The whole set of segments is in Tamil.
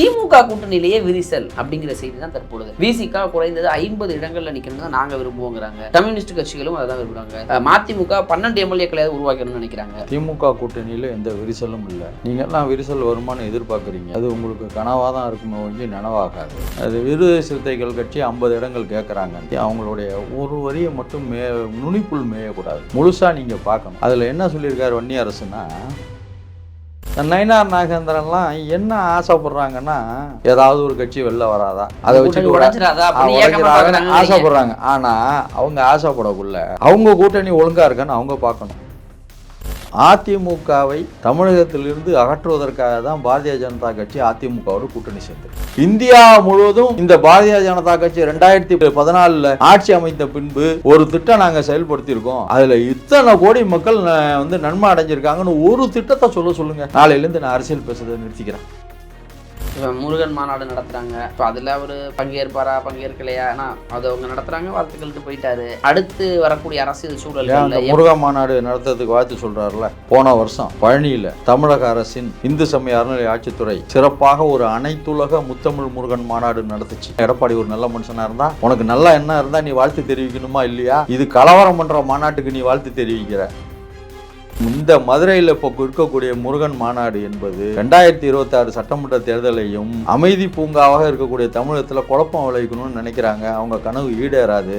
திமுக கூட்டணியிலேயே விரிசல் அப்படிங்கிற செய்தி தான் தற்பொழுது. விசிகா குறைந்தது ஐம்பது இடங்கள்ல நிக்கணும் தான் நாங்க விரும்புவோங்கிறாங்க. கம்யூனிஸ்ட் கட்சிகளும் அதான் விரும்புறாங்க. மதிமுக பன்னெண்டு எம்எல்ஏக்களையாவது உருவாக்கணும்னு நினைக்கிறாங்க. திமுக கூட்டணியில எந்த விரிசலும் இல்லை. நீங்கள்லாம் விரிசல் வருமானம் எதிர்பார்க்குறீங்க. அது உங்களுக்கு கனவாக தான் இருக்குமே வந்து நனவாகாது. அது விருது சிறுத்தைகள் கட்சி ஐம்பது இடங்கள் கேட்குறாங்க அவங்களுடைய ஒரு வரியை மட்டும் மே நுனிப்புள் மேயக்கூடாது. முழுசாக நீங்கள் பார்க்கணும். அதில் என்ன சொல்லியிருக்காரு வன்னிய அரசுனா நயினார் நாகேந்திரன்லாம் என்ன ஆசைப்படுறாங்கன்னா ஏதாவது ஒரு கட்சி வெளில வராதா? அதை வச்சுட்டு பார்க்கறாங்கன்னு ஆசைப்படுறாங்க. ஆனா அவங்க ஆசைப்படக்குள்ள அவங்க கூட்டணி ஒழுங்கா இருக்கான்னு அவங்க பார்க்கணும். அதிமுகவை தமிழகத்திலிருந்து அகற்றுவதற்காக தான் பாரதிய ஜனதா கட்சி அதிமுகவோடு கூட்டணி சேர்ந்தது இந்தியா முழுவதும் இந்த பாரதிய ஜனதா கட்சி ரெண்டாயிரத்தி பதினாலுல ஆட்சி அமைத்த பின்பு ஒரு திட்டம் நாங்க செயல்படுத்தியிருக்கோம். அதுல இத்தனை கோடி மக்கள் வந்து நன்மை அடைஞ்சிருக்காங்கன்னு ஒரு திட்டத்தை சொல்ல சொல்லுங்க. நாளையிலிருந்து நான் அரசியல் பேசுறதை நிறுத்திக்கிறேன். இப்ப முருகன் மாநாடு நடத்துறாங்க. இப்போ அதுல அவரு பங்கேற்பாரா பங்கேற்கலையா? ஆனா அது அவங்க நடத்துறாங்க வாழ்த்துக்கள்ட்டு போயிட்டாரு. அடுத்து வரக்கூடிய அரசியல் ஏன் அந்த சூழல்கள் முருகா மாநாடு நடத்துறதுக்கு வாழ்த்து சொல்றாருல? போன வருஷம் பழனியில தமிழக அரசின் இந்து சமய அறநிலை ஆட்சித்துறை சிறப்பாக ஒரு அனைத்துலக முத்தமிழ் முருகன் மாநாடு நடத்துச்சு. எடப்பாடி ஒரு நல்ல மனுஷனா இருந்தா உனக்கு நல்ல எண்ணம் இருந்தா நீ வாழ்த்து தெரிவிக்கணுமா இல்லையா? இது கலவரம் பண்ற மாநாட்டுக்கு நீ வாழ்த்து தெரிவிக்கிற. இந்த மதுரையில் இப்போ இருக்கக்கூடிய முருகன் மாநாடு என்பது ரெண்டாயிரத்தி இருபத்தி ஆறு சட்டமன்ற தேர்தலையும் அமைதி பூங்காவாக இருக்கக்கூடிய தமிழகத்தில் குழப்பம் விளைவிக்கணும்னு நினைக்கிறாங்க. அவங்க கனவு ஈடேறாது.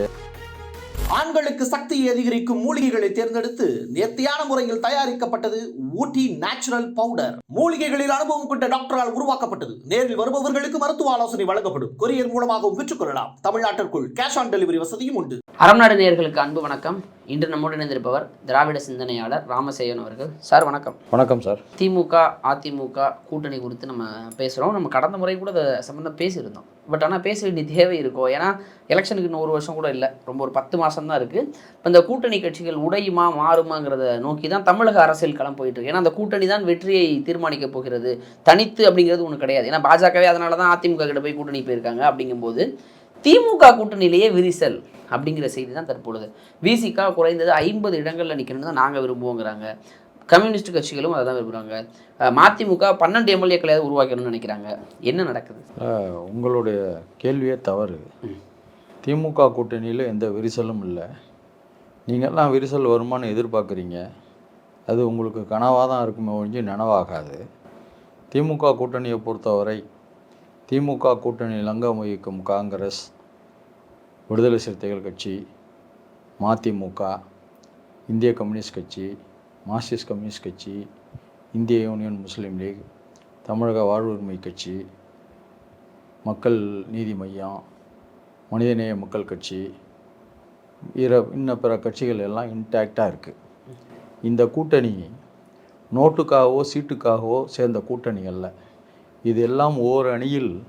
ஆண்களுக்கு சக்தியை அதிகரிக்கும் மூலிகைகளை தேர்ந்தெடுத்து நேர்த்தியான முறையில் தயாரிக்கப்பட்டது ஊட்டி நேச்சுரல் பவுடர். மூலிகைகளில் அனுபவம் கொண்ட டாக்டரால் உருவாக்கப்பட்டது. நேரில் வருபவர்களுக்கு மருத்துவ ஆலோசனை வழங்கப்படும். கொரியர் மூலமாகவும் பெற்றுக்கொள்ளலாம். தமிழ்நாட்டிற்குள் கேஷ் ஆன் டெலிவரி வசதியும் உண்டு. அறம் நாடு நேயர்களுக்கு அன்பு வணக்கம். இன்று நம்முடன் இணைந்திருப்பவர் திராவிட சிந்தனையாளர் ராமசேயன் அவர்கள். சார் வணக்கம். வணக்கம் சார். திமுக அதிமுக கூட்டணி குறித்து நம்ம பேசுகிறோம் நம்ம கடந்த முறை கூட அதை சம்மந்தம் பேசியிருந்தோம். பட் ஆனால் பேச வேண்டிய தேவை இருக்கோ? ஏன்னா எலெக்ஷனுக்கு இன்னும் ஒரு வருஷம் கூட இல்லை. ரொம்ப ஒரு பத்து மாதம் தான் இருக்குது இப்போ இந்த கூட்டணி கட்சிகள் உடையுமா மாறுமாங்கிறத நோக்கி தான் தமிழக அரசியல் களம் போயிட்டு இருக்கு. ஏன்னா அந்த கூட்டணி தான் வெற்றியை தீர்மானிக்க போகிறது. தனித்து அப்படிங்கிறது ஒன்று கிடையாது. ஏன்னா பாஜகவே அதனால தான் அதிமுக கிட்ட போய் கூட்டணி போயிருக்காங்க அப்படிங்கும்போது திமுக கூட்டணியிலேயே விரிசல் அப்படிங்கிற செய்தி தான் தற்பொழுது. விசிகா குறைந்தது ஐம்பது இடங்களில் நிற்கணும்னு தான் நாங்கள் விரும்புவோங்கிறாங்க. கம்யூனிஸ்ட் கட்சிகளும் அதை தான் விரும்புகிறாங்க மதிமுக பன்னெண்டு எம்எல்ஏக்களையாவது உருவாக்கணும்னு நினைக்கிறாங்க. என்ன நடக்குது? உங்களுடைய கேள்வியே தவறு. திமுக கூட்டணியில் எந்த விரிசலும் இல்லை. நீங்கள்லாம் விரிசல் வருமானு எதிர்பார்க்குறீங்க. அது உங்களுக்கு கனவாக தான் இருக்குமே ஒழிஞ்சு நனவாகாது. திமுக கூட்டணியை பொறுத்தவரை திமுக கூட்டணியில் அங்கம் வகிக்கும் காங்கிரஸ் விடுதலை சிறுத்தைகள் கட்சி மதிமுக இந்திய கம்யூனிஸ்ட் கட்சி மார்க்சிஸ்ட் கம்யூனிஸ்ட் கட்சி இந்திய யூனியன் முஸ்லீம் லீக் தமிழக வாழ்வுரிமை கட்சி மக்கள் நீதி மையம் மனிதநேய மக்கள் கட்சி பிற இன்ன பிற கட்சிகள் எல்லாம் இன்டாக்டாக இருக்குது இந்த கூட்டணி நோட்டுக்காகவோ சீட்டுக்காகவோ சேர்ந்த கூட்டணி அல்ல. இது எல்லாம் ஓர் அணியில்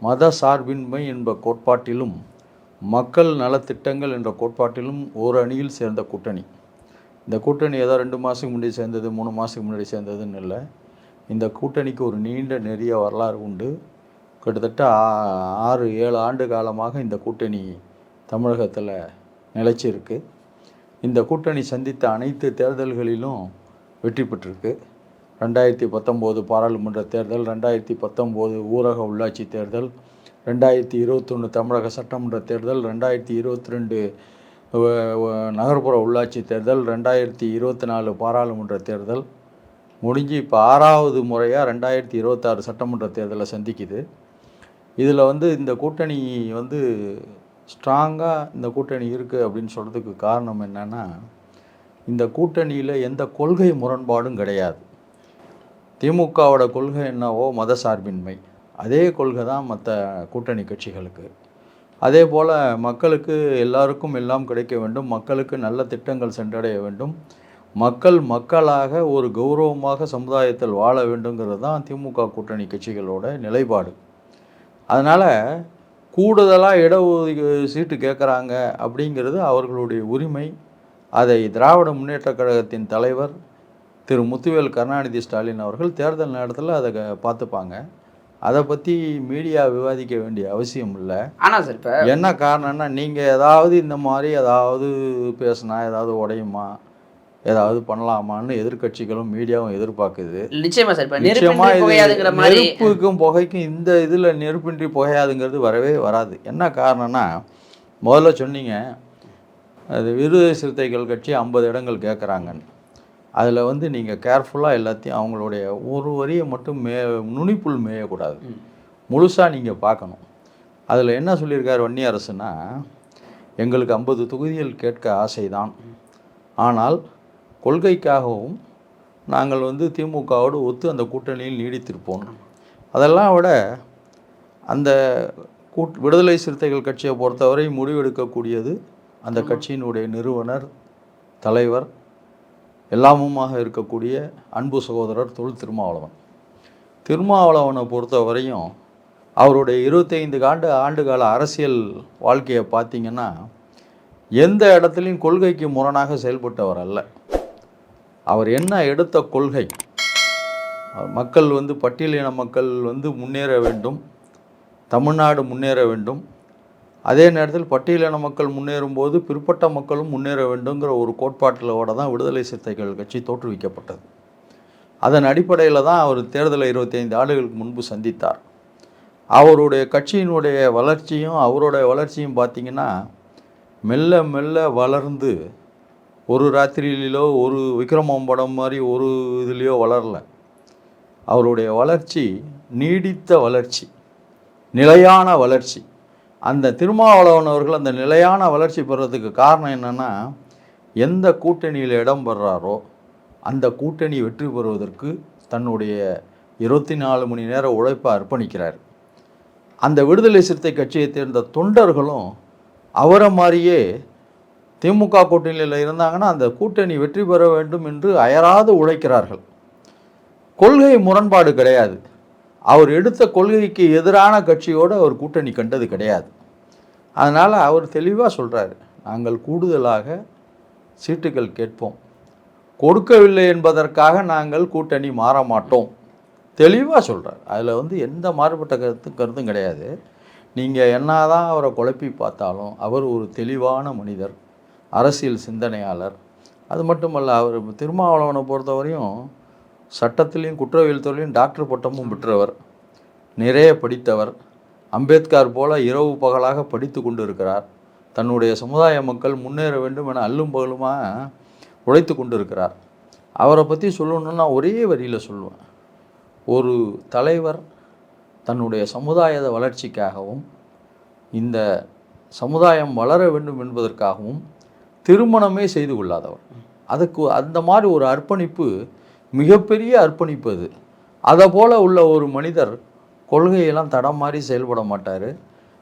மத சார்பின்மை என்ற கோட்பாட்டிலும் மக்கள் நலத்திட்டங்கள் என்ற கோட்பாட்டிலும் ஓர் அணியில் சேர்ந்த கூட்டணி. இந்த கூட்டணி ஏதோ ரெண்டு மாதத்துக்கு முன்னாடி சேர்ந்தது மூணு மாதத்துக்கு முன்னாடி சேர்ந்ததுன்னு இல்லை. இந்த கூட்டணிக்கு ஒரு நீண்ட நெறிய வரலாறு உண்டு. கிட்டத்தட்ட ஆ- ஆறு ஏழு ஆண்டு காலமாக இந்த கூட்டணி தமிழகத்தில் நிலைச்சிருக்கு. இந்த கூட்டணி சந்தித்த அனைத்து தேர்தல்களிலும் வெற்றி பெற்றிருக்கு. ரெண்டாயிரத்தி பத்தொம்போது பாராளுமன்ற தேர்தல் ரெண்டாயிரத்தி பத்தொம்போது ஊரக உள்ளாட்சி தேர்தல் ரெண்டாயிரத்தி இருபத்தொன்று தமிழக சட்டமன்ற தேர்தல் ரெண்டாயிரத்தி இருபத்தி ரெண்டு நகர்ப்புற உள்ளாட்சி தேர்தல் ரெண்டாயிரத்தி இருபத்தி நாலு பாராளுமன்ற தேர்தல் முடிஞ்சு இப்போ ஆறாவது முறையாக ரெண்டாயிரத்தி இருபத்தாறு சட்டமன்ற தேர்தலை சந்திக்குது. இதில் வந்து இந்த கூட்டணி வந்து ஸ்ட்ராங்காக இந்த கூட்டணி இருக்குது அப்படின்னு சொல்கிறதுக்கு காரணம் என்னென்னா இந்த கூட்டணியில் எந்த கொள்கை முரண்பாடும் கிடையாது. திமுகவோட கொள்கை என்னவோ மத சார்பின்மை. அதே கொள்கை தான் மற்ற கூட்டணி கட்சிகளுக்கு. அதே போல் மக்களுக்கு எல்லாருக்கும் எல்லாம் கிடைக்க வேண்டும். மக்களுக்கு நல்ல திட்டங்கள் சென்றடைய வேண்டும். மக்கள் மக்களாக ஒரு கௌரவமாக சமுதாயத்தில் வாழ வேண்டுங்கிறது தான் திமுக கூட்டணி கட்சிகளோட நிலைப்பாடு. அதனால் கூடுதலாக இடஒதுக்கீடு சீட்டு கேட்குறாங்க அப்படிங்கிறது அவர்களுடைய உரிமை. அதை திராவிட முன்னேற்றக் கழகத்தின் தலைவர் திரு முத்துவேல் கருணாநிதி ஸ்டாலின் அவர்கள் தேர்தல் நேரத்தில் அதை பார்த்துப்பாங்க. அதை பற்றி மீடியா விவாதிக்க வேண்டிய அவசியம் இல்லை. ஆனா சார் இப்போ என்ன காரணம்னா நீங்கள் ஏதாவது இந்த மாதிரி ஏதாவது பேசுனா ஏதாவது உடையுமா ஏதாவது பண்ணலாமான்னு எதிர்க்கட்சிகளும் மீடியாவும் எதிர்பார்க்குது. நிச்சயமா சார் நிச்சயமா நெருப்புக்கும் புகைக்கும் இந்த இதில் நெருப்பின்றி புகையாதுங்கிறது வரவே வராது. என்ன காரணம்னா முதல்ல சொன்னீங்க அது விடுதலை சிறுத்தைகள் கட்சி ஐம்பது இடங்கள் கேட்குறாங்கன்னு அதில் வந்து நீங்கள் கேர்ஃபுல்லாக எல்லாத்தையும் அவங்களுடைய ஒரு வரியை மட்டும் மே நுனிப்புல் மேயக்கூடாது. முழுசாக நீங்கள் பார்க்கணும். அதில் என்ன சொல்லியிருக்கார் வன்னி அரசுனா எங்களுக்கு ஐம்பது தொகுதிகள் கேட்க ஆசைதான். ஆனால் கொள்கைக்காகவும் நாங்கள் வந்து திமுகவோடு ஒத்து அந்த கூட்டணியில் நீடித்திருப்போம். அதெல்லாம் விட அந்த கூட் விடுதலை சிறுத்தைகள் கட்சியை பொறுத்தவரை முடிவெடுக்கக்கூடியது அந்த கட்சியினுடைய நிறுவனர் தலைவர் எல்லாமுமாக இருக்கக்கூடிய அன்பு சகோதரர் தொல் திருமாவளவன். திருமாவளவனை பொறுத்தவரையும் அவருடைய இருபத்தைந்து ஆண்டு ஆண்டுகால அரசியல் வாழ்க்கையை பார்த்திங்கன்னா எந்த இடத்துலையும் கொள்கைக்கு முரணாக செயல்பட்டவர் அல்ல. அவர் என்ன எடுத்த கொள்கை? மக்கள் வந்து பட்டியலின மக்கள் வந்து முன்னேற வேண்டும் தமிழ்நாடு முன்னேற வேண்டும் அதே நேரத்தில் பட்டியலின மக்கள் முன்னேறும் போது பிற்பட்ட மக்களும் முன்னேற வேண்டுங்கிற ஒரு கோட்பாட்டிலோட தான் விடுதலை சிறுத்தைகள் கட்சி தோற்றுவிக்கப்பட்டது. அதன் அடிப்படையில் தான் அவர் தேர்தலை இருபத்தைந்து ஆண்டுகளுக்கு முன்பு சந்தித்தார். அவருடைய கட்சியினுடைய வளர்ச்சியும் அவருடைய வளர்ச்சியும் பார்த்தீங்கன்னா மெல்ல மெல்ல வளர்ந்து ஒரு ராத்திரியிலோ ஒரு விக்ரமம் படம் மாதிரி ஒரு இதுலேயோ வளரல. அவருடைய வளர்ச்சி நீடித்த வளர்ச்சி நிலையான வளர்ச்சி. அந்த திருமாவளவன் அவர்கள் அந்த நிலையான வளர்ச்சி பெறுறதுக்கு காரணம் என்னென்னா எந்த கூட்டணியில் இடம் பெறாரோ அந்த கூட்டணி வெற்றி பெறுவதற்கு தன்னுடைய இருபத்தி நாலு மணி நேர உழைப்பை அர்ப்பணிக்கிறார். அந்த விடுதலை சிறுத்தை கட்சியை சேர்ந்த தொண்டர்களும் அவரை மாதிரியே திமுக கூட்டணியில் இருந்தாங்கன்னா அந்த கூட்டணி வெற்றி பெற வேண்டும் என்று அயராது உழைக்கிறார்கள். கொள்கை முரண்பாடு கிடையாது. அவர் எடுத்த கொள்கைக்கு எதிரான கட்சியோடு அவர் கூட்டணி கண்டது கிடையாது. அதனால் அவர் தெளிவாக சொல்கிறாரு நாங்கள் கூடுதலாக சீட்டுகள் கேட்போம். கொடுக்கவில்லை என்பதற்காக நாங்கள் கூட்டணி மாற மாட்டோம். தெளிவாக சொல்கிறார் அதில் வந்து எந்த மாறுபட்ட கருத்து கருத்தும் கிடையாது. நீங்கள் என்னதான் அவரை குழப்பி பார்த்தாலும் அவர் ஒரு தெளிவான மனிதர் அரசியல் சிந்தனையாளர். அது மட்டுமல்ல அவர் திருமாவளவனை பொறுத்தவரையும் சட்டத்திலையும் குற்றவியல் துறையிலையும் டாக்டர் பட்டமும் பெற்றவர் நிறைய படித்தவர். அம்பேத்கர் போல இரவு பகலாக படித்து கொண்டு இருக்கிறார் தன்னுடைய சமுதாய மக்கள் முன்னேற வேண்டும் என அல்லும் பகலுமாக உழைத்து கொண்டு இருக்கிறார் அவரை பற்றி சொல்லணுன்னா ஒரே வரியில் சொல்லுவேன். ஒரு தலைவர் தன்னுடைய சமுதாய வளர்ச்சிக்காகவும் இந்த சமுதாயம் வளர வேண்டும் என்பதற்காகவும் திருமணமே செய்து கொள்ளாதவர். அதுக்கு அந்த மாதிரி ஒரு அர்ப்பணிப்பு மிகப்பெரிய அர்ப்பணிப்பு அது. அதை போல் உள்ள ஒரு மனிதர் கொள்கையெல்லாம் தடம் மாதிரி செயல்பட மாட்டார்.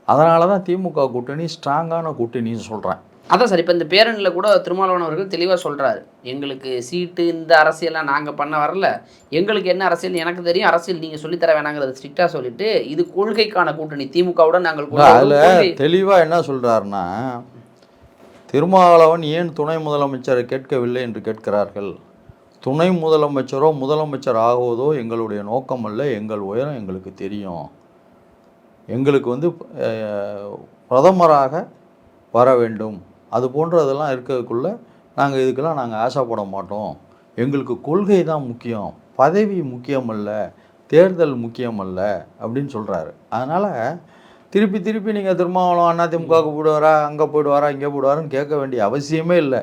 அதனால தான் திமுக கூட்டணி ஸ்ட்ராங்கான கூட்டணின்னு சொல்கிறேன் அதான் சார் இப்போ இந்த பேரணியில் கூட திருமாவளவன் அவர்கள் தெளிவாக சொல்கிறாரு எங்களுக்கு சீட்டு இந்த அரசியல்லாம் நாங்கள் பண்ண வரல. எங்களுக்கு என்ன அரசியல் எனக்கு தெரியும். அரசியல் நீங்கள் சொல்லித்தர வேணாங்கிறத ஸ்ட்ரிக்டாக சொல்லிட்டு இது கொள்கைக்கான கூட்டணி. திமுகவுடன் நாங்கள் அதில் தெளிவாக என்ன சொல்கிறாருன்னா திருமாவளவன் ஏன் துணை முதலமைச்சரை கேட்கவில்லை என்று கேட்கிறார்கள்? துணை முதலமைச்சரோ முதலமைச்சர் ஆகுவதோ எங்களுடைய நோக்கம் அல்ல எங்கள் உயரம் எங்களுக்கு தெரியும். எங்களுக்கு வந்து பிரதமராக வர வேண்டும். அது போன்றதெல்லாம் இருக்கிறதுக்குள்ளே நாங்கள் இதுக்கெல்லாம் நாங்கள் ஆசைப்பட மாட்டோம். எங்களுக்கு கொள்கை தான் முக்கியம். பதவி முக்கியம் அல்ல தேர்தல் முக்கியம் அல்ல அப்படின்னு சொல்கிறாரு அதனால் திருப்பி திருப்பி நீங்கள் திருமாவளம் அதிமுகவுக்கு போயிடுவாரா அங்கே போயிடுவாரா இங்கே போயிடுவாருன்னு கேட்க வேண்டிய அவசியமே இல்லை.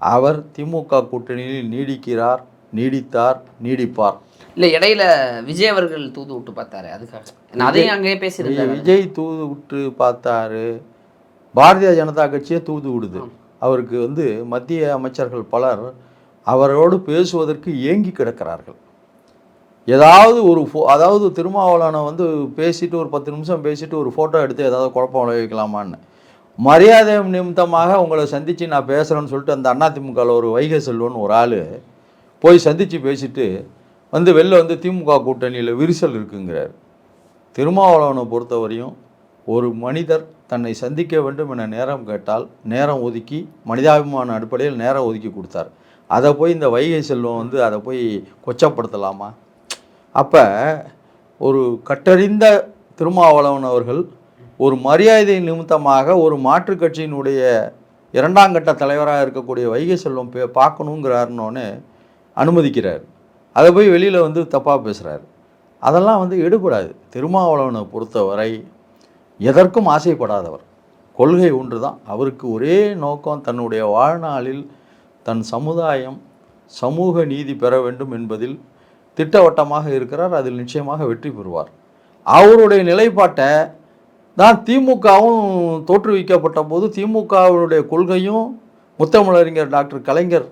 அவர் திமுக கூட்டணியில் நீடிக்கிறார் நீடித்தார் நீடிப்பார். இல்லை இடையில விஜய் அவர்கள் தூது விட்டு பார்த்தாரு அதுக்காக. அதையும் அங்கேயே பேசியிருந்தாரு விஜய் தூது விட்டு பார்த்தாரு. பாரதிய ஜனதா கட்சியே தூது விடுது. அவருக்கு வந்து மத்திய அமைச்சர்கள் பலர் அவரோடு பேசுவதற்கு ஏங்கி கிடக்கிறார்கள். ஏதாவது ஒரு ஃபோ அதாவது திருமாவளவனை வந்து பேசிட்டு ஒரு பத்து நிமிஷம் பேசிட்டு ஒரு ஃபோட்டோ எடுத்து ஏதாவது குழப்பம் விளைவிக்கலாமான்னு. மரியாதை நிமித்தமாக உங்களை சந்தித்து நான் பேசுகிறேன்னு சொல்லிட்டு அந்த அதிமுகவில் ஒரு வைகை செல்வன் ஒரு ஆள் போய் சந்தித்து பேசிட்டு வந்து வெளில வந்து திமுக கூட்டணியில் விரிசல் இருக்குங்கிறார். திருமாவளவனை பொறுத்தவரையும் ஒரு மனிதர் தன்னை சந்திக்க வேண்டும் என நேரம் கேட்டால் நேரம் ஒதுக்கி மனிதாபிமான அடிப்படையில் நேரம் ஒதுக்கி கொடுத்தார். அதை போய் இந்த வைகை செல்வம் வந்து அதை போய் கொச்சப்படுத்தலாமா? அப்போ ஒரு கட்டறிந்த திருமாவளவன் அவர்கள் ஒரு மரியாதை நிமித்தமாக ஒரு மாற்றுக் கட்சியினுடைய இரண்டாம் கட்ட தலைவராக இருக்கக்கூடிய வைகை செல்வம் பே பார்க்கணுங்கிறாருன்னொன்னே அனுமதிக்கிறார். அதை போய் வெளியில் வந்து தப்பாக பேசுகிறாரு அதெல்லாம் வந்து எடுபடாது. திருமாவளவனை பொறுத்தவரை எதற்கும் ஆசைப்படாதவர். கொள்கை ஒன்று தான் அவருக்கு ஒரே நோக்கம் தன்னுடைய வாழ்நாளில் தன் சமுதாயம் சமூக நீதி பெற வேண்டும் என்பதில் திட்டவட்டமாக இருக்கிறார். அதில் நிச்சயமாக வெற்றி பெறுவார். அவருடைய நிலைப்பாட்டை தான் திமுகவும் தோற்றுவிக்கப்பட்ட போது திமுகவினுடைய கொள்கையும் முத்தமிழறிஞர் டாக்டர் கலைஞர்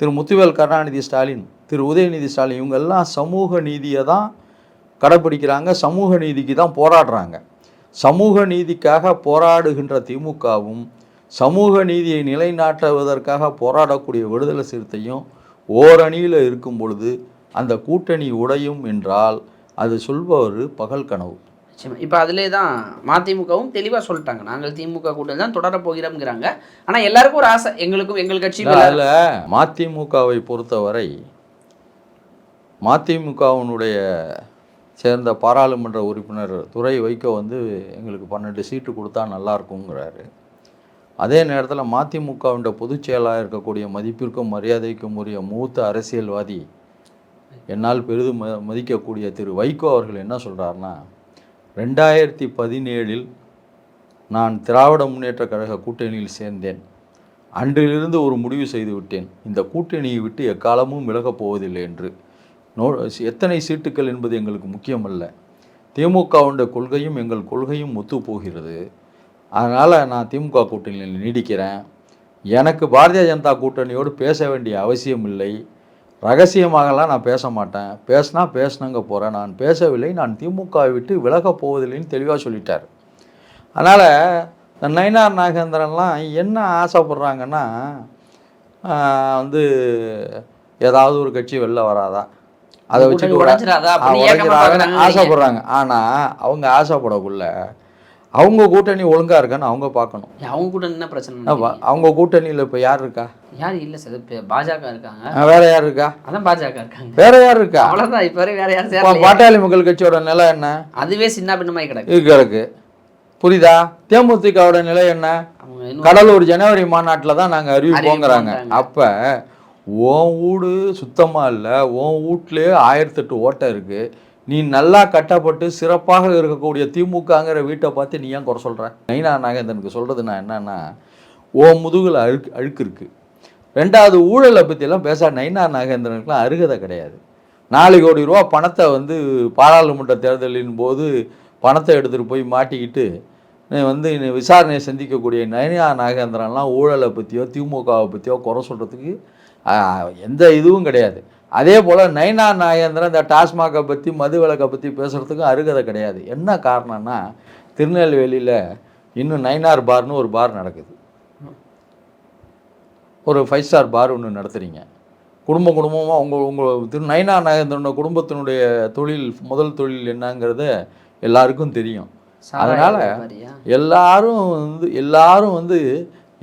திரு முத்துவேல் கருணாநிதி ஸ்டாலின் திரு உதயநிதி ஸ்டாலின் இவங்கெல்லாம் சமூக நீதியை தான் கடைப்பிடிக்கிறாங்க. சமூக நீதிக்கு தான் போராடுறாங்க. சமூக நீதிக்காக போராடுகின்ற திமுகவும் சமூக நீதியை நிலைநாட்டுவதற்காக போராடக்கூடிய விடுதலை சிறுத்தையும் ஓரணியில் இருக்கும் பொழுது அந்த கூட்டணி உடையும் என்றால் அது சொல்பவர் பகல் கனவு. நிச்சயமா. இப்போ அதிலே தான் மதிமுகவும் தெளிவாக சொல்லிட்டாங்க. நாங்கள் திமுக கூட்டணி தான் தொடரப் போகிறோம்ங்கிறாங்க. ஆனால் எல்லாருக்கும் ஒரு ஆசை. எங்களுக்கும் எங்கள் கட்சி அதில் மதிமுகவை பொறுத்தவரை மதிமுகவினுடைய சேர்ந்த பாராளுமன்ற உறுப்பினர் துரை வைகோ வந்து எங்களுக்கு பன்னெண்டு சீட்டு கொடுத்தா நல்லா இருக்குங்கிறாரு அதே நேரத்தில் மதிமுகவின் பொதுச் இருக்கக்கூடிய மதிப்பிற்கும் மரியாதைக்கும் உரிய மூத்த அரசியல்வாதி என்னால் பெரிதும் மதிக்கக்கூடிய திரு வைகோ அவர்கள் என்ன சொல்கிறாருன்னா ரெண்டாயிரத்தி பதினேழில் நான் திராவிட முன்னேற்ற கழக கூட்டணியில் சேர்ந்தேன். அன்றிலிருந்து ஒரு முடிவு செய்து விட்டேன். இந்த கூட்டணியை விட்டு எக்காலமும் விலகப் போவதில்லை என்று. நோ எத்தனை சீட்டுக்கள் என்பது எங்களுக்கு முக்கியமல்ல. திமுகவுடைய கொள்கையும் எங்கள் கொள்கையும் ஒத்து போகிறது அதனால் நான் திமுக கூட்டணியில் நீடிக்கிறேன். எனக்கு பாரதிய ஜனதா கூட்டணியோடு பேச வேண்டிய அவசியம் இல்லை ரகசியமாகலாம் நான் பேச மாட்டேன். பேசினா பேசினங்க போகிறேன் நான் பேசவில்லை. நான் திமுகவை விட்டு விலகப் போவதில்லைன்னு தெளிவாக சொல்லிட்டார். அதனால் இந்த நயினார் நாகேந்திரன்லாம் என்ன ஆசைப்படுறாங்கன்னா வந்து ஏதாவது ஒரு கட்சி வெளில வராதா? அதை பார்க்கறாங்க. ஆசைப்படுறாங்க. ஆனால் அவங்க ஆசைப்படக்குள்ள அவங்க கூட்டணி ஒழுங்கா இருக்கான்னு அவங்க பார்க்கணும். அவங்க கூட்டணி என்ன பிரச்சனை? அவங்க கூட்டணியில் இப்போ யார் இருக்கா? யார் இல்லை சார் பாஜக இருக்காங்க. வேற யார் இருக்கா? அதான் பாஜக இருக்காங்க. வேற யார் இருக்கா? அவ்வளவுதான் இப்போ வரை வேற சேரலையே. பாட்டாளி மக்கள் கட்சியோட நிலை என்ன? அதுவே சின்ன பின்னமாய் கிடக்கு. கிடக்கு புரியுதா? தேமுதிகவோட நிலை என்ன? கடலூர் ஜனவரி மாநாட்டில் தான் நாங்கள் அறிவிப்போங்கிறாங்க. அப்போ உன் வீடு சுத்தமாக இல்லை உன் வீட்லேயே ஆயிரத்தெட்டு ஓட்டை இருக்குது நீ நல்லா கட்டப்பட்டு சிறப்பாக இருக்கக்கூடிய திமுகங்கிற வீட்டை பார்த்து நீ ஏன் குறை சொல்கிற நைனா நாகேந்திரனுக்கு சொல்கிறது நான் என்னன்னா ஓ முதுகில் அழுக்கு அழுக்கு இருக்குது ரெண்டாவது ஊழலை பற்றியெல்லாம் பேச நைனா நாகேந்திரனுக்குலாம் அருகதை கிடையாது. நாலு கோடி ரூபா பணத்தை வந்து பாராளுமன்ற தேர்தலின் போது பணத்தை எடுத்துகிட்டு போய் மாட்டிக்கிட்டு நீ வந்து விசாரணையை சந்திக்கக்கூடிய நயனா நாகேந்திரன்லாம் ஊழலை பற்றியோ திமுகவை பற்றியோ குறை சொல்கிறதுக்கு எந்த இதுவும் கிடையாது. அதே போல் நயனா நாகேந்திரன் இந்த டாஸ்மாகை பற்றி மது விலக்கை பற்றி பேசுகிறதுக்கும் அருகதை கிடையாது. என்ன காரணம்னா திருநெல்வேலியில் இன்னும் நைனார் பார்னு ஒரு பார் நடக்குது. ஒரு ஃபைவ் ஸ்டார் பார் ஒன்று நடத்துகிறீங்க குடும்ப குடும்பமாக உங்கள் உங்கள் திரு நயனா நாகேந்திரனோட குடும்பத்தினுடைய தொழில் முதல் தொழில் என்னங்கிறத எல்லாருக்கும் தெரியும். அதனால? எல்லாரும் வந்து எல்லாரும் வந்து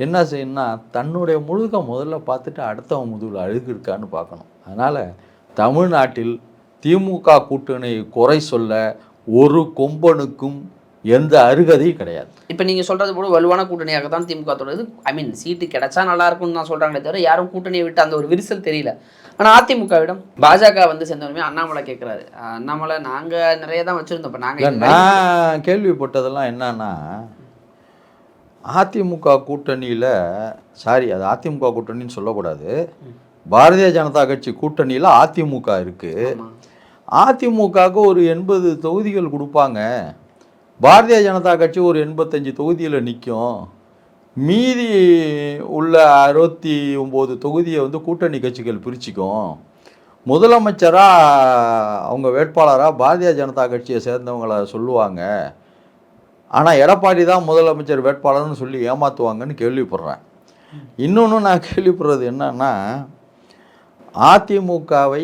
என்ன செய்யணும்னா தன்னுடைய முழுக்க முதல்ல பார்த்துட்டு அடுத்தவன் முதுகில் அழுகு இருக்கான்னு பார்க்கணும். அதனால் தமிழ்நாட்டில் திமுக கூட்டணியை குறை சொல்ல ஒரு கொம்பனுக்கும் எந்த அருகதையும் கிடையாது. இப்போ நீங்க சொல்றது போல வலுவான கூட்டணியாக தான் திமுக தொடருது. ஐ மீன் சீட்டு கிடைச்சா நல்லா இருக்கும்னு தான் சொல்றாங்களே தவிர யாரும் கூட்டணியை விட்டு அந்த ஒரு விரிசல் தெரியல. ஆனா அதிமுகவிடம் பாஜக வந்து சேர்ந்தவருமே அண்ணாமலை கேட்குறாரு அண்ணாமலை நாங்க நிறைய தான் வச்சிருந்தோம். இப்போ நாங்க இல்லை இது வரைக்கும் நான் கேள்விப்பட்டதெல்லாம் என்னன்னா அதிமுக கூட்டணியில் சாரி அது அதிமுக கூட்டணின்னு சொல்லக்கூடாது. பாரதிய ஜனதா கட்சி கூட்டணியில் அதிமுக இருக்குது. அதிமுகவுக்கு ஒரு எண்பது தொகுதிகள் கொடுப்பாங்க. பாரதிய ஜனதா கட்சி ஒரு எண்பத்தஞ்சு தொகுதியில் நிற்கும் மீதி உள்ள அறுபத்தி ஒம்பது தொகுதியை வந்து கூட்டணி கட்சிகள் பிரிச்சுக்கும். முதலமைச்சராக அவங்க வேட்பாளராக பாரதிய ஜனதா கட்சியை சேர்ந்தவங்கள சொல்லுவாங்க. ஆனால் எடப்பாடி தான் முதலமைச்சர் வேட்பாளர்னு சொல்லி ஏமாற்றுவாங்கன்னு கேள்விப்படுறேன். இன்னொன்று நான் கேள்விப்படுறது என்னன்னா அதிமுகவை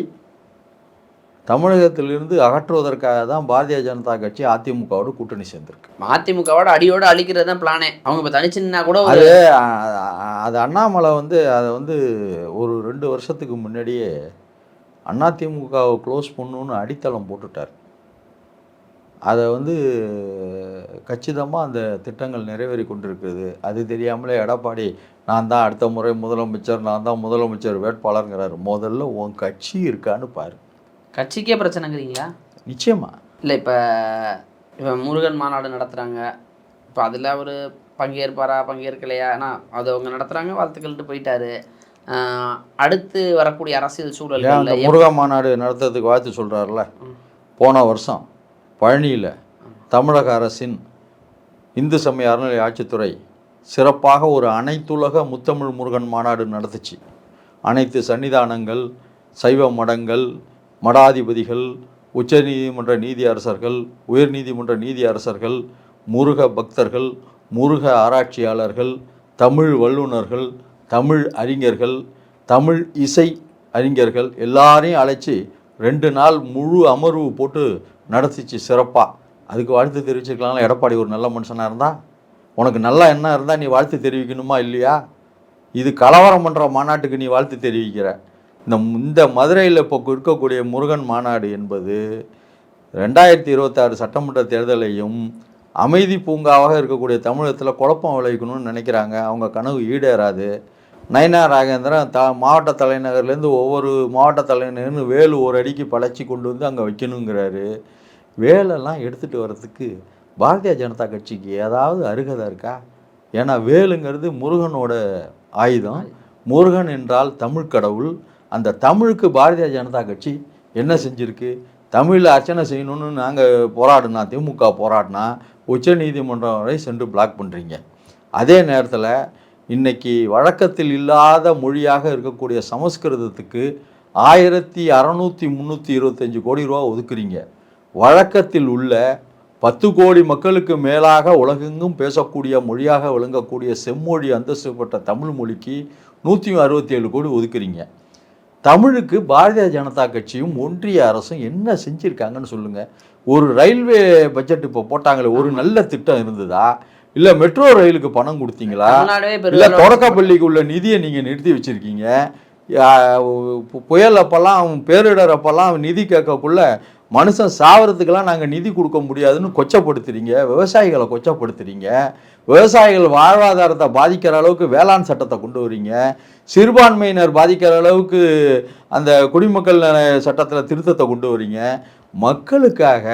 தமிழகத்திலிருந்து அகற்றுவதற்காக தான் பாரதிய ஜனதா கட்சி அதிமுகவோடு கூட்டணி சேர்ந்திருக்கு. அதிமுகவோட அடியோட அழிக்கிறது தான் பிளானே. அவங்க இப்போ தனிச்சுன்னா கூட அது அது அண்ணாமலை வந்து அதை வந்து ஒரு ரெண்டு வருஷத்துக்கு முன்னாடியே அதிமுகவை க்ளோஸ் பண்ணணுன்னு அடித்தளம் போட்டுட்டார். அதை வந்து கச்சிதமாக அந்த திட்டங்கள் நிறைவேறி கொண்டிருக்கிறது. அது தெரியாமலே எடப்பாடி நான் தான் அடுத்த முறை முதலமைச்சர் நான் தான் முதலமைச்சர் வேட்பாளருங்கிறாரு. முதல்ல உன் கட்சி இருக்கான்னு பாரு. கட்சிக்கே பிரச்சனைங்கிறீங்களா? நிச்சயமா. இல்லை இப்போ இப்போ முருகன் மாநாடு நடத்துகிறாங்க இப்போ அதில் அவர் பங்கேற்பாரா பங்கேற்கலையா? ஏன்னா அது அவங்க நடத்துகிறாங்க வாழ்த்துக்கள்ட்டு போயிட்டாரு. அடுத்து வரக்கூடிய அரசியல் ஏன் அந்த சூழல்களில் முருகா மாநாடு நடத்துறதுக்கு வாழ்த்து சொல்கிறாருல போன வருஷம். பழனியில் தமிழக அரசின் இந்து சமய அறநிலை ஆட்சித்துறை சிறப்பாக ஒரு அனைத்துலக முத்தமிழ் முருகன் மாநாடு நடத்துச்சு. அனைத்து சன்னிதானங்கள் சைவ மடங்கள் மடாதிபதிகள் உச்சநீதிமன்ற நீதி அரசர்கள் உயர்நீதிமன்ற நீதி அரசர்கள் முருக பக்தர்கள் முருக ஆராய்ச்சியாளர்கள் தமிழ் வல்லுநர்கள் தமிழ் அறிஞர்கள் தமிழ் இசை அறிஞர்கள் எல்லாரையும் அழைச்சி ரெண்டு நாள் முழு அமர்வு போட்டு நடத்திச்சு சிறப்பாக அதுக்கு வாழ்த்து தெரிவிச்சுக்கலாம்ல. எடப்பாடி ஒரு நல்ல மனுஷனாக இருந்தால் உனக்கு நல்லா என்ன இருந்தால் நீ வாழ்த்து தெரிவிக்கணுமா இல்லையா? இது கலவரம் பண்ணுற மாநாட்டுக்கு நீ வாழ்த்து தெரிவிக்கிற. இந்த இந்த மதுரையில் இப்போ இருக்கக்கூடிய முருகன் மாநாடு என்பது ரெண்டாயிரத்தி இருபத்தாறு சட்டமன்ற தேர்தலையும் அமைதி பூங்காவாக இருக்கக்கூடிய தமிழகத்தில் குழப்பம் விளைவிக்கணும்னு நினைக்கிறாங்க. அவங்க கனவு ஈடேறாது. நயனா ராகேந்திரன் த மாவட்ட தலைநகர்லேருந்து ஒவ்வொரு மாவட்ட தலைநகர்னு வேலு ஒரு அடிக்கு பழச்சி கொண்டு வந்து அங்கே வைக்கணுங்கிறாரு. வேலெல்லாம் எடுத்துகிட்டு வர்றதுக்கு பாரதிய ஜனதா கட்சிக்கு ஏதாவது அருகதை இருக்கா? ஏன்னா வேலுங்கிறது முருகனோட ஆயுதம். முருகன் என்றால் தமிழ் கடவுள். அந்த தமிழுக்கு பாரதிய ஜனதா கட்சி என்ன செஞ்சுருக்கு? தமிழில் அர்ச்சனை செய்யணும்னு நாங்கள் போராடினா திமுக போராடினா உச்சநீதிமன்றம் வரை சென்று பிளாக் பண்ணுறீங்க அதே நேரத்தில் இன்றைக்கி வழக்கத்தில் இல்லாத மொழியாக இருக்கக்கூடிய சமஸ்கிருதத்துக்கு ஆயிரத்தி அறநூற்றி முந்நூற்றி இருபத்தஞ்சி கோடி ரூபா ஒதுக்குறீங்க. வழக்கத்தில் உள்ள பத்து கோடி மக்களுக்கு மேலாக உலகெங்கும் பேசக்கூடிய மொழியாக விளங்கக்கூடிய செம்மொழி அந்தஸ்து பெற்ற தமிழ் மொழிக்கு நூற்றி அறுபத்தி ஏழு கோடி ஒதுக்குறீங்க. தமிழுக்கு பாரதிய ஜனதா கட்சியும் ஒன்றிய அரசும் என்ன செஞ்சுருக்காங்கன்னு சொல்லுங்கள் ஒரு ரயில்வே பட்ஜெட் இப்போ போட்டாங்களே ஒரு நல்ல திட்டம் இருந்ததா? இல்லை மெட்ரோ ரயிலுக்கு பணம் கொடுத்தீங்களா? இல்லை தொடக்கப்பள்ளிக்கு உள்ள நிதியை நீங்கள் நிறுத்தி வச்சுருக்கீங்க. புயல் அப்போல்லாம் பேரிடர் அப்போல்லாம் நிதி கேட்கக்குள்ள மனுஷன் சாவறதுக்கெல்லாம் நாங்கள் நிதி கொடுக்க முடியாதுன்னு கொச்சப்படுத்துறீங்க. விவசாயிகளை கொச்சப்படுத்துறீங்க. விவசாயிகள் வாழ்வாதாரத்தை பாதிக்கிற அளவுக்கு வேளாண் சட்டத்தை கொண்டு வரீங்க. சிறுபான்மையினர் பாதிக்கிற அளவுக்கு அந்த குடிமக்கள் சட்டத்தில் திருத்தத்தை கொண்டு வரீங்க. மக்களுக்காக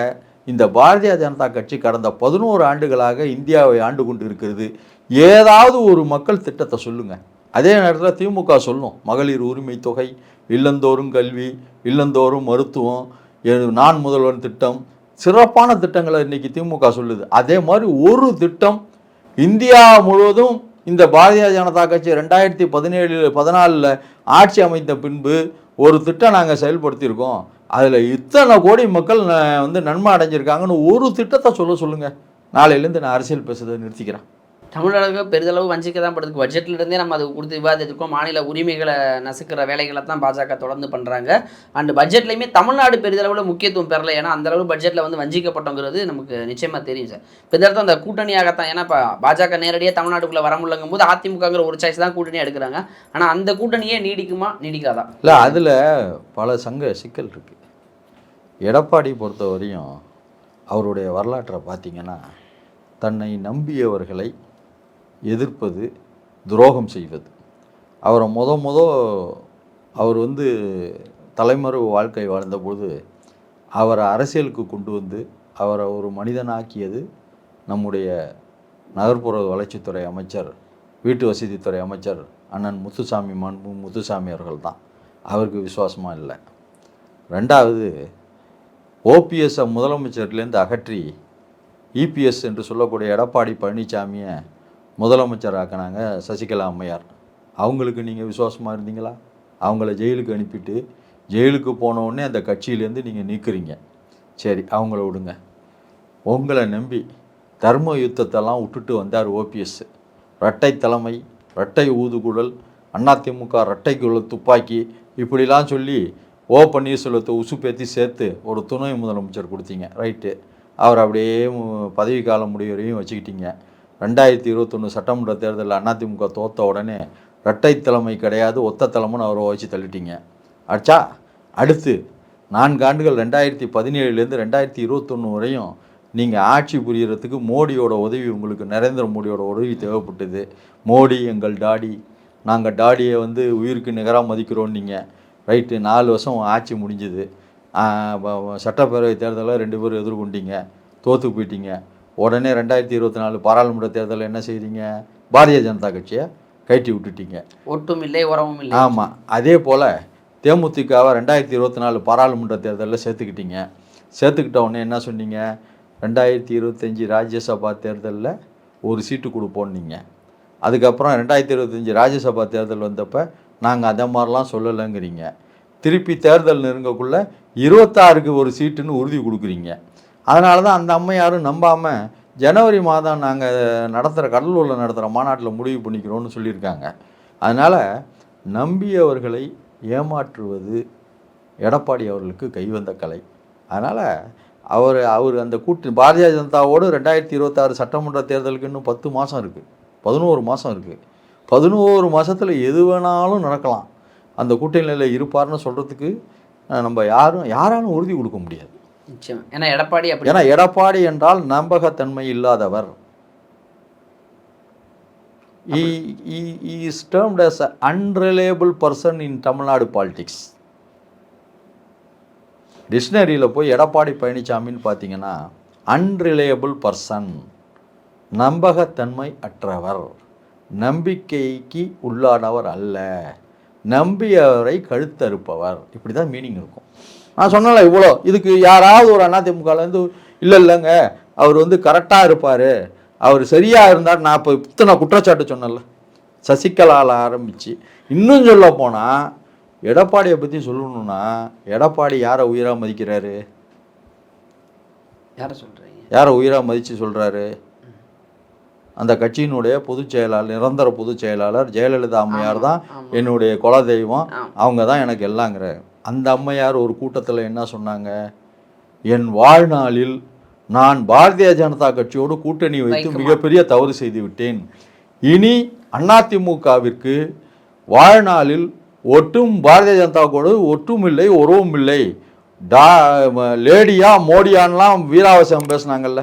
இந்த பாரதிய ஜனதா கட்சி கடந்த பதினோரு ஆண்டுகளாக இந்தியாவை ஆண்டு கொண்டு இருக்கிறது ஏதாவது ஒரு மக்கள் திட்டத்தை சொல்லுங்கள் அதே நேரத்தில் திமுக சொல்லும் மகளிர் உரிமை தொகை இல்லந்தோறும் கல்வி இல்லந்தோறும் மருத்துவம் நான் முதல்வன் திட்டம் சிறப்பான திட்டங்களை இன்றைக்கி திமுக சொல்லுது. அதே மாதிரி ஒரு திட்டம் இந்தியா முழுவதும் இந்த பாரதிய ஜனதா கட்சி ரெண்டாயிரத்தி பதினேழு பதினாலில் ஆட்சி அமைத்த பின்பு ஒரு திட்டம் நாங்கள் செயல்படுத்தியிருக்கோம். அதில் இத்தனை கோடி மக்கள் வந்து நன்மை அடைஞ்சிருக்காங்கன்னு ஒரு திட்டத்தை சொல்ல சொல்லுங்கள் நாளையிலேருந்து நான் அரசியல் பேசுறதை நிறுத்திக்கிறேன். தமிழக பெரிதளவு வஞ்சிக்க தான் படுது பட்ஜெட்லேருந்தே நம்ம அது கொடுத்து விவாதித்திருக்கோம். மாநில உரிமைகளை நசுக்கிற வேலைகளை தான் பாஜக தொடர்ந்து பண்ணுறாங்க அண்ட் பட்ஜெட்லையுமே தமிழ்நாடு பெரிதளவில் முக்கியத்துவம் பெறலை. ஏன்னா அந்த அளவு பட்ஜெட்டில் வந்து வஞ்சிக்கப்பட்டோங்கிறது நமக்கு நிச்சயமாக தெரியும் சார் இப்போ இந்த இடத்துல அந்த கூட்டணியாகத்தான் ஏன்னா இப்போ பாஜக நேரடியாக தமிழ்நாட்டுக்குள்ளே வர முடியலங்கும் போது அதிமுகங்கிற ஒரு சாய்ஸ் தான் கூட்டணி எடுக்கிறாங்க. ஆனால் அந்த கூட்டணியே நீடிக்குமா? நீடிக்காதா? இல்லை அதில் பல சங்க சிக்கல் இருக்குது எடப்பாடி பொறுத்த வரையும் அவருடைய வரலாற்றை பார்த்தீங்கன்னா தன்னை நம்பியவர்களை எதிர்ப்பது துரோகம் செய்வது. அவரை முத முத அவர் வந்து தலைமறைவு வாழ்க்கை வாழ்ந்தபோது அவரை அரசியலுக்கு கொண்டு வந்து அவரை ஒரு மனிதனாக்கியது நம்முடைய நகர்ப்புற வளர்ச்சித்துறை அமைச்சர் வீட்டு வசதித்துறை அமைச்சர் அண்ணன் முத்துசாமி மண்பு முத்துசாமி அவர்கள் தான் அவருக்கு விசுவாசமாக இல்லை. ரெண்டாவது ஓபிஎஸ்ஸை முதலமைச்சர்லேருந்து அகற்றி இபிஎஸ் என்று சொல்லக்கூடிய எடப்பாடி பழனிசாமியை முதலமைச்சர் ஆக்கினாங்க சசிகலா அம்மையார். அவங்களுக்கு நீங்கள் விசுவாசமாக இருந்தீங்களா? அவங்கள ஜெயிலுக்கு அனுப்பிட்டு ஜெயிலுக்கு போனவுடனே அந்த கட்சியிலேருந்து நீங்கள் நீக்குறீங்க. சரி அவங்கள விடுங்க. உங்களை நம்பி தர்ம யுத்தத்தெல்லாம் விட்டுட்டு வந்தார் ஓபிஎஸ் இரட்டை தலைமை இரட்டை ஊதுகுழல் அதிமுக இரட்டை குழல் துப்பாக்கி இப்படிலாம் சொல்லி ஓ பன்னீர்செல்வத்தை உசுப்பேற்றி சேர்த்து ஒரு துணை முதலமைச்சர் கொடுத்தீங்க. ரைட்டு. அவர் அப்படியே பதவிக்காலம் பதவி காலம் முடிவரையும் வச்சுக்கிட்டீங்க. ரெண்டாயிரத்தி இருபத்தொன்று சட்டமன்ற தேர்தலில் அதிமுக தோத்த உடனே இரட்டை தலைமை கிடையாது ஒத்த தலைமைன்னு அவரை வச்சு தள்ளிட்டீங்க. அச்சா அடுத்து நான்கு ஆண்டுகள் ரெண்டாயிரத்தி பதினேழுலேருந்து ரெண்டாயிரத்தி இருபத்தொன்று வரையும் நீங்கள் ஆட்சி புரியறதுக்கு மோடியோட உதவி உங்களுக்கு நரேந்திர மோடியோட உதவி தேவைப்பட்டது. மோடி எங்கள் டாடி நாங்கள் டாடியை வந்து உயிருக்கு நிகராக மதிக்கிறோம் நீங்கள் ரைட்டு நாலு வருஷம் ஆட்சி முடிஞ்சுது. சட்டப்பேரவை தேர்தலில் ரெண்டு பேரும் எதிர்கொண்டீங்க தோற்று போயிட்டீங்க. உடனே ரெண்டாயிரத்தி இருபத்தி நாலு பாராளுமன்ற தேர்தலில் என்ன செய்றீங்க பாரதிய ஜனதா கட்சியை கழட்டி விட்டுட்டீங்க. ஒட்டும் இல்லை உறவும் இல்லை. ஆமாம் அதே போல் தேமுதிகவை ரெண்டாயிரத்தி இருபத்தி நாலு பாராளுமன்ற தேர்தலில் சேர்த்துக்கிட்டீங்க. சேர்த்துக்கிட்ட உடனே என்ன சொன்னீங்க? ரெண்டாயிரத்தி இருபத்தஞ்சி ராஜ்யசபா தேர்தலில் ஒரு சீட்டு கொடுப்போன்னீங்க. அதுக்கப்புறம் ரெண்டாயிரத்தி இருபத்தஞ்சி ராஜ்யசபா தேர்தல் வந்தப்போ நாங்கள் அதை மாதிரிலாம் சொல்லலைங்கிறீங்க. திருப்பி தேர்தல் நெருங்கக்குள்ளே இருபத்தாறுக்கு ஒரு சீட்டுன்னு உறுதி கொடுக்குறீங்க. அதனால தான் அந்த அம்மையாரும் நம்பாமல் ஜனவரி மாதம் நாங்கள் நடத்துகிற கடலூரில் நடத்துகிற மாநாட்டில் முடிவு பண்ணிக்கிறோன்னு சொல்லியிருக்காங்க. அதனால் நம்பியவர்களை ஏமாற்றுவது எடப்பாடி அவர்களுக்கு கைவந்த கலை. அதனால் அவர் அவர் அந்த கூட்டு பாரதிய ஜனதாவோடு ரெண்டாயிரத்தி இருபத்தாறு சட்டமன்ற தேர்தலுக்கு இன்னும் பத்து மாதம் இருக்குது பதினோரு மாதம் இருக்குது பதினோரு மாதத்தில் எது வேணாலும் நடக்கலாம். அந்த கூட்டணியில் இருப்பார்னு சொல்கிறதுக்கு நம்ம யாரும் யாராலும் உறுதி கொடுக்க முடியாது. ஏன்னா எடப்பாடி ஏன்னா எடப்பாடி என்றால் நம்பகத்தன்மை இல்லாதவர். Is termed as a unreliable person in Tamil Nadu politics டிக்ஷனரியில் போய் எடப்பாடி பழனிசாமின்னு பார்த்தீங்கன்னா அன்ரிலையபிள் பர்சன் நம்பகத்தன்மை அற்றவர் நம்பிக்கைக்கு உள்ளானவர் அல்ல நம்பியவரை கழுத்தறுப்பவர். இப்படி தான் மீனிங் இருக்கும். நான் சொன்னல இவ்வளோ. இதுக்கு யாராவது ஒரு அதிமுகலேருந்து இல்லை இல்லைங்க அவர் வந்து கரெக்டாக இருப்பார். அவர் சரியாக இருந்தார். நான் இப்போ இத்தனை குற்றச்சாட்டு சொன்னேன்ல. சசிகலாவில் ஆரம்பித்து இன்னும் சொல்ல போனால் எடப்பாடியை பற்றி சொல்லணும்னா எடப்பாடி யாரை உயிராக மதிக்கிறாரு? யாரை சொல்றீங்க? யாரை உயிராக மதித்து சொல்கிறாரு அந்த கட்சியினுடைய பொதுச் செயலாளர் நிரந்தர பொதுச் செயலாளர் ஜெயலலிதா அம்மையார் தான். என்னுடைய குலதெய்வம். ஆமா. அவங்க தான் எனக்கு எல்லாங்கிற அந்த அம்மையார் ஒரு கூட்டத்தில் என்ன சொன்னாங்க? என் வாழ்நாளில் நான் பாரதிய ஜனதா கட்சியோடு கூட்டணி வைத்து மிகப்பெரிய தவறு செய்து விட்டேன். இனி அதிமுகவிற்கு வாழ்நாளில் ஒட்டும் பாரதிய ஜனதாவோடு ஒட்டும் இல்லை உறவும் இல்லை. டா லேடியா மோடியான்லாம் வீராவசம் பேசுனாங்கல்ல.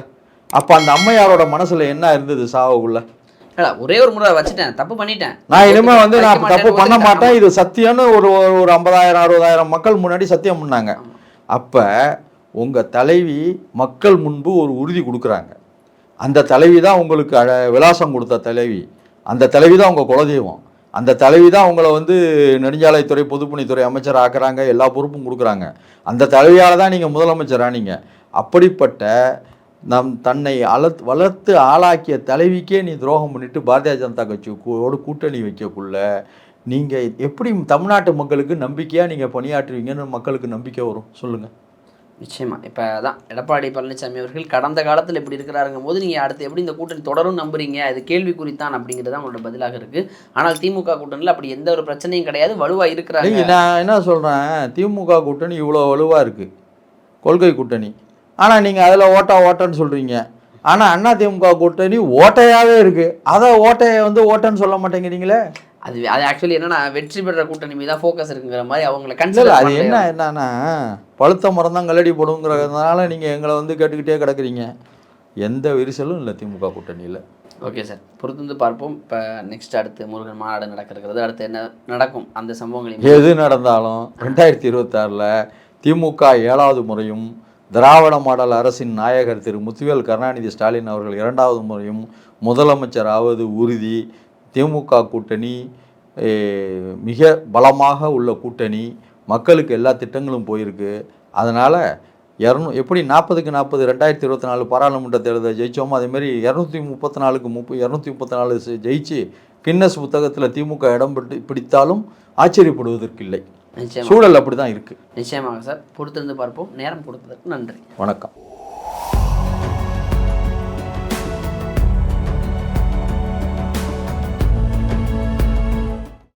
அப்போ அந்த அம்மையாரோட மனசுல என்ன இருந்தது சாவுக்குள்ள? இல்ல ஒரே ஒரு முறை வச்சுட்டேன். தப்பு பண்ணிட்டேன். நான் இனிமே வந்து நான் தப்பு பண்ண. மாட்டேன். இது சத்தியம்னு ஒரு ஒரு- ஐம்பதாயிரம் அறுபதாயிரம் மக்கள் முன்னாடி சத்தியம் பண்ணாங்க. அப்ப உங்க தலைவி மக்கள் முன்பு ஒரு உறுதி கொடுக்குறாங்க. அந்த தலைவி தான் உங்களுக்கு அழ விலாசம் கொடுத்த தலைவி. அந்த தலைவி தான் உங்க குலதெய்வம். அந்த தலைவி தான் உங்களை வந்து நெடுஞ்சாலைத்துறை பொதுப்பணித்துறை அமைச்சர் ஆக்குறாங்க. எல்லா பொறுப்பும் கொடுக்குறாங்க. அந்த தலைவியால் தான் நீங்கள் முதலமைச்சர் ஆனீங்க அப்படிப்பட்ட நம் தன்னை அலத் வளர்த்து ஆளாக்கிய தலைவிக்கே நீ துரோகம் பண்ணிட்டு பாரதிய ஜனதா கட்சியோடு கூட்டணி வைக்கக்குள்ள நீங்கள் எப்படி தமிழ்நாட்டு மக்களுக்கு நம்பிக்கையாக நீங்கள் பணியாற்றுவீங்கன்னு மக்களுக்கு நம்பிக்கை வரும்? சொல்லுங்கள் நிச்சயமா. இப்போ அதான் எடப்பாடி பழனிசாமி அவர்கள் கடந்த காலத்தில் இப்படி இருக்கிறாருங்கும் போது நீங்கள் அடுத்து எப்படி இந்த கூட்டணி தொடரும் நம்புறீங்க? அது கேள்விக்குறித்தான் அப்படிங்கிறது தான் உங்களோட பதிலாக இருக்கு. ஆனால் திமுக கூட்டணியில் அப்படி எந்த ஒரு பிரச்சனையும் கிடையாது வலுவா இருக்கிறாங்க. நான் என்ன சொல்கிறேன் திமுக கூட்டணி இவ்வளோ வலுவாக இருக்குது கொள்கை கூட்டணி. ஆனால் நீங்கள் அதில் ஓட்டா ஓட்டன்னு சொல்கிறீங்க ஆனால் அண்ணா திமுக கூட்டணி ஓட்டையாகவே இருக்குது அதை ஓட்டையை வந்து ஓட்டன்னு சொல்ல மாட்டேங்கிறீங்களே? அது அது ஆக்சுவலி என்னன்னா வெற்றி பெற்ற கூட்டணி மீது தான் ஃபோக்கஸ் இருக்குங்கிற மாதிரி அவங்கள கன்சிடர் அது என்ன என்னன்னா பழுத்த மரம் தான் கல்லடி போடுங்கிறதுனால நீங்கள் எங்களை வந்து கேட்டுக்கிட்டே கிடக்குறீங்க. எந்த விரிசலும் இல்லை திமுக கூட்டணியில். ஓகே சார் பொறுத்திருந்து பார்ப்போம். இப்போ நெக்ஸ்ட் அடுத்து முருகன் மாநாடு நடக்க இருக்கிறது அடுத்து என்ன நடக்கும்? அந்த சம்பவங்களையும் எது நடந்தாலும் ரெண்டாயிரத்தி இருபத்தாறில் திமுக ஏழாவது முறையும் திராவிட மாடல் அரசின் நாயகர் திரு முத்துவேல் கருணாநிதி ஸ்டாலின் அவர்கள் இரண்டாவது முறையும் முதலமைச்சர் ஆவது உறுதி திமுக கூட்டணி மிக பலமாக உள்ள கூட்டணி மக்களுக்கு எல்லா திட்டங்களும் போயிருக்கு. அதனால் இரநூ எப்படி நாற்பதுக்கு நாற்பது ரெண்டாயிரத்தி இருபத்தி நாலு பாராளுமன்ற தேர்தலை ஜெயிச்சோமோ அதேமாரி இரநூத்தி முப்பத்தி நாலுக்கு முப்ப இரநூத்தி முப்பத்தி நாலு ஜெயிச்சு கின்னஸ் புத்தகத்தில் திமுக இடம் பிடித்தாலும் ஆச்சரியப்படுவதற்கில்லை. சூழல் அப்படி தான் இருக்குது நிச்சயமாக சார். பொறுத்திருந்து பார்ப்போம். நேரம் கொடுத்ததற்கு நன்றி. வணக்கம்.